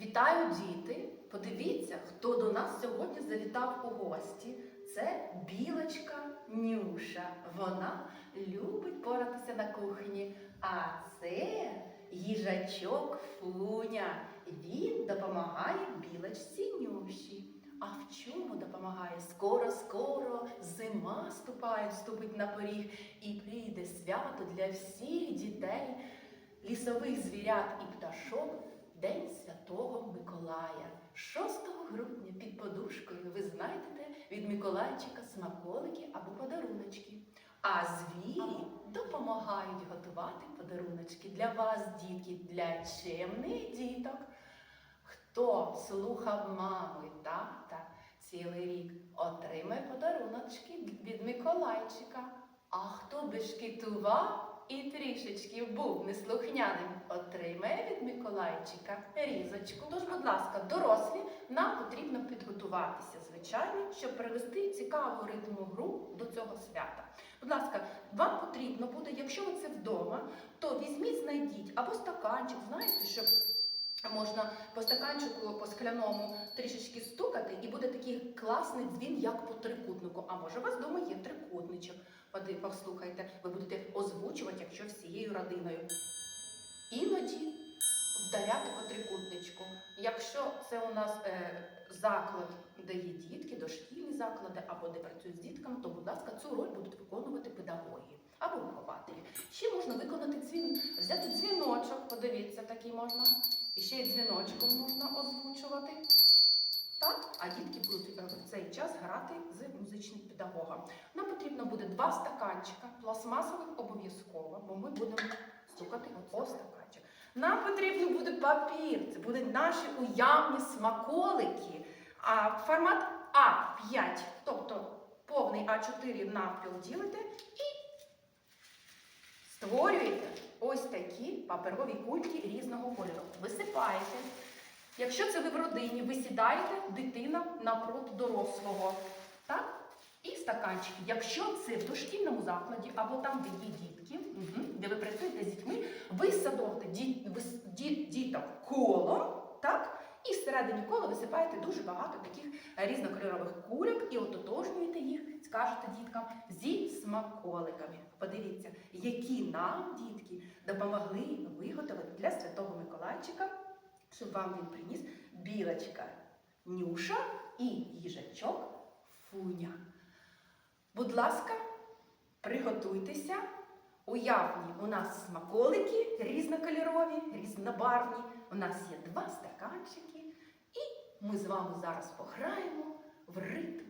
Вітаю, діти! Подивіться, хто до нас сьогодні завітав у гості. Це білочка Нюша. Вона любить поратися на кухні. А це їжачок Фуня. Він допомагає білочці Нюші. А в чому допомагає? Скоро, скоро зима ступає, вступить на поріг, і прийде свято для всіх дітей, лісових звірят і пташок. День Святого Миколая. 6 грудня під подушкою ви знайдете від Миколайчика смаколики або подаруночки. А звірі допомагають готувати подаруночки для вас, дітки, для чемних діток. Хто слухав маму і тата цілий рік, отримає подаруночки від Миколайчика. А хто бешкетував і трішечки був неслухняним, отримає від Миколайчика різочку. Тож, будь ласка, дорослі, нам потрібно підготуватися, звичайно, щоб привести цікаву ритму гру до цього свята. Будь ласка, вам потрібно буде, якщо ви це вдома, то візьміть, знайдіть або стаканчик, знаєте, щоб можна по стаканчику, по скляному трішечки стукати, і буде такий класний дзвін, як по трикутнику. А може, у вас вдома є трикутничок. Послухайте, ви будете озвучувати, якщо всією родиною. Іноді вдаряти по трикутничку. Якщо це у нас е, заклад, де є дітки, дошкільні заклади або де працюють з дітками, то, будь ласка, цю роль будуть виконувати педагоги або вихователі. Ще можна виконати дзвін, взяти дзвіночок, подивіться, такий можна. Ще й дзвіночком можна озвучувати. Так, а дітки будуть е, в цей час грати з музичним педагогом. Нам потрібно буде два стаканчика, пластмасових обов'язково, бо ми будемо стукати о стаканчик. Нам потрібен буде папір, це будуть наші уявні смаколики. А формат А5, тобто повний А4 навпіл ділите і створюєте ось такі паперові кульки різного кольору. Висипаєте. Якщо це ви в родині, ви сідаєте дитина напроти дорослого. Так? І стаканчики. Якщо це в дошкільному закладі або там, де є дітки, де ви працюєте з дітьми, ви садовите діт, ви с- діт, діток колом, так? І всередині кола висипаєте дуже багато таких різнокольорових кульок і ототожнюєте їх, скажете діткам, зі смаколиками. Подивіться, які нам дітки допомогли виготовити для Святого Миколайчика, щоб вам він приніс білочка Нюша і їжачок Фуня. Будь ласка, приготуйтеся. Уявні у нас смаколики різнокольорові, різнобарвні. У нас є два стаканчики, і ми з вами зараз пограємо в ритм